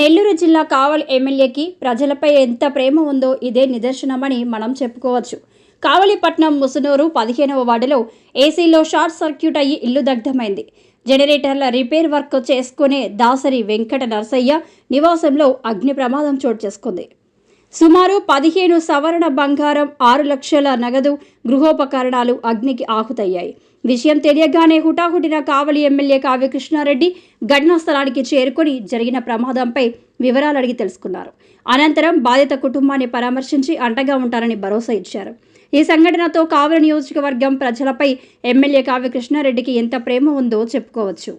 నెల్లూరు జిల్లా కావలి ఎమ్మెల్యేకి ప్రజలపై ఎంత ప్రేమ ఉందో ఇదే నిదర్శనమని మనం చెప్పుకోవచ్చు. కావలిపట్నం ముసునూరు పదిహేనవ వార్డులో ఏసీలో షార్ట్ సర్క్యూట్ అయ్యి ఇల్లు దగ్ధమైంది. జనరేటర్ల రిపేర్ వర్క్ చేసుకునే దాసరి వెంకట నరసయ్య నివాసంలో అగ్ని ప్రమాదం చోటు చేసుకుంది. సుమారు పదిహేను సవరణ బంగారం ఆరు లక్షల నగదు గృహోపకరణాలు అగ్నికి ఆహుతయ్యాయి. విషయం తెలియగానే హుటాహుటిన కావలి ఎమ్మెల్యే కావ్యకృష్ణారెడ్డి ఘటనా స్థలానికి చేరుకొని జరిగిన ప్రమాదంపై వివరాలు అడిగి తెలుసుకున్నారు. అనంతరం బాధిత కుటుంబాన్ని పరామర్శించి అండగా ఉంటారని భరోసా ఇచ్చారు. ఈ సంఘటనతో కావలి నియోజకవర్గం ప్రజలపై ఎమ్మెల్యే కావ్యకృష్ణారెడ్డికి ఎంత ప్రేమ ఉందో చెప్పుకోవచ్చు.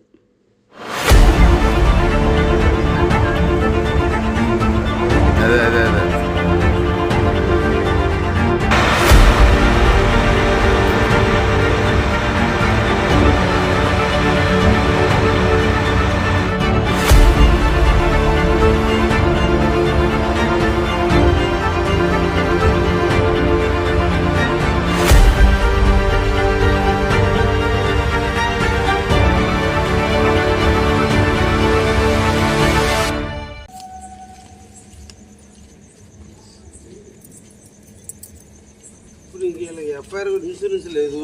వీళ్ళకి ఎఫ్ఐఆర్ కూడా ఇన్సూరెన్స్ లేదు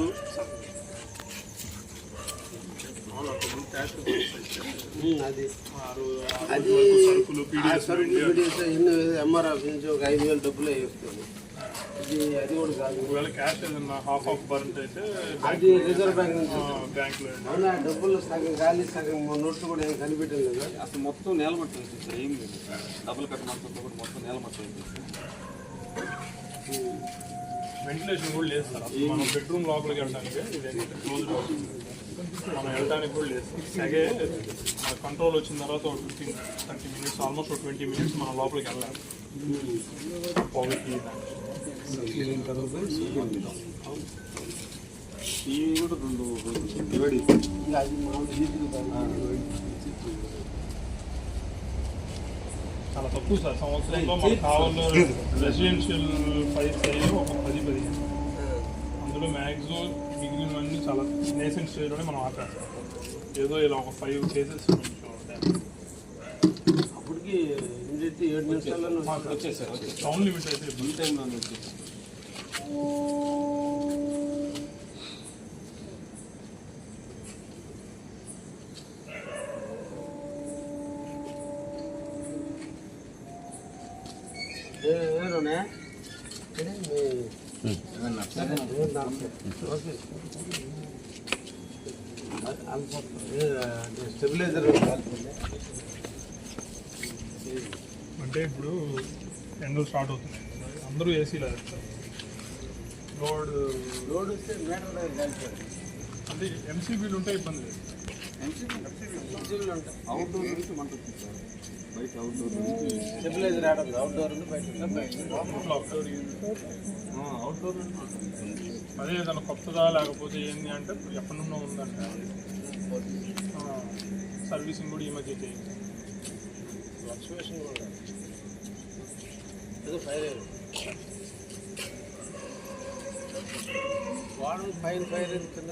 అది. అది ఎన్నో ఎంఆర్ ఆఫీస్ నుంచి ఒక ఐదు వేలు డబ్బులు అయ్యి వస్తుంది ఇది అది కూడా కాదు. ఒకవేళ క్యాష్ ఏదన్నా హాఫ్ ఆఫ్ బర్న్ అయితే అది రిజర్వ్ బ్యాంక్ నుంచి బ్యాంక్లో అవునా? డబ్బులు సగం ఖాళీ సగం నోట్లు కూడా ఏం కనిపెట్టలేదు కదా? అసలు మొత్తం నేలమట్టం సార్ ఏం లేదు. డబుల్ కట్ట మొత్తం కూడా మొత్తం నేలమట్టం వెంటిలేషన్ కూడా లేదు సార్. మనం బెడ్రూమ్ లోపలికి వెళ్ళడానికి ఇది క్లోజ్ మనం వెళ్ళడానికి కూడా లేదు అలాగే మన కంట్రోల్ వచ్చిన తర్వాత ఒక ఫిఫ్టీన్ థర్టీ మినిట్స్ ఆల్మోస్ట్ ఒక ట్వంటీ మినిట్స్ మనం లోపలికి వెళ్ళాలి. ఇవి కూడా రెండు డివైడ్ చాలా తక్కువ సార్. సంవత్సరంలో మనకు కావాలో రెసిడెన్షియల్ ఫైవ్ ఒక పది పది నేసెంట్ స్టేజ్లోనే మనం ఆపేస్తాం ఏదో ఇలా ఒక ఫైవ్ కేసెస్ అప్పటికి ఇమీడియట్ ఏడు నిమిషాలలో వచ్చేసారు వచ్చేసారు టౌన్ లిమిట్ అయితే ఈ టైంలో వచ్చేసారు ఏరోనే స్టెబిలైజర్ అంటే ఇప్పుడు ఎండలు స్టార్ట్ అవుతున్నాయి అందరూ ఏసీలో వేస్తారు. రోడ్ లోడ్ వస్తే మీటర్ అంటే ఎంసీబీలు ఉంటే ఇబ్బంది లేదు. సబ్సిడీలు ఉంటాయి. అవుట్డోర్ నుంచి మంట బయట అవుట్డోర్ స్టెబిలైజర్ ఆడదు అవుట్డోర్ బయట అవుట్డోర్ అదే ఏదైనా కొత్తదా లేకపోతే ఏంది అంటే ఎప్పటి నుండో ఉందంట సర్వీసింగ్ కూడా ఈ మధ్య చేయండి ఫ్లక్చువేషన్ కూడా ఏదో ఫైర్ అయ్యారు వాడు ఫైర్ ఫైర్ కింద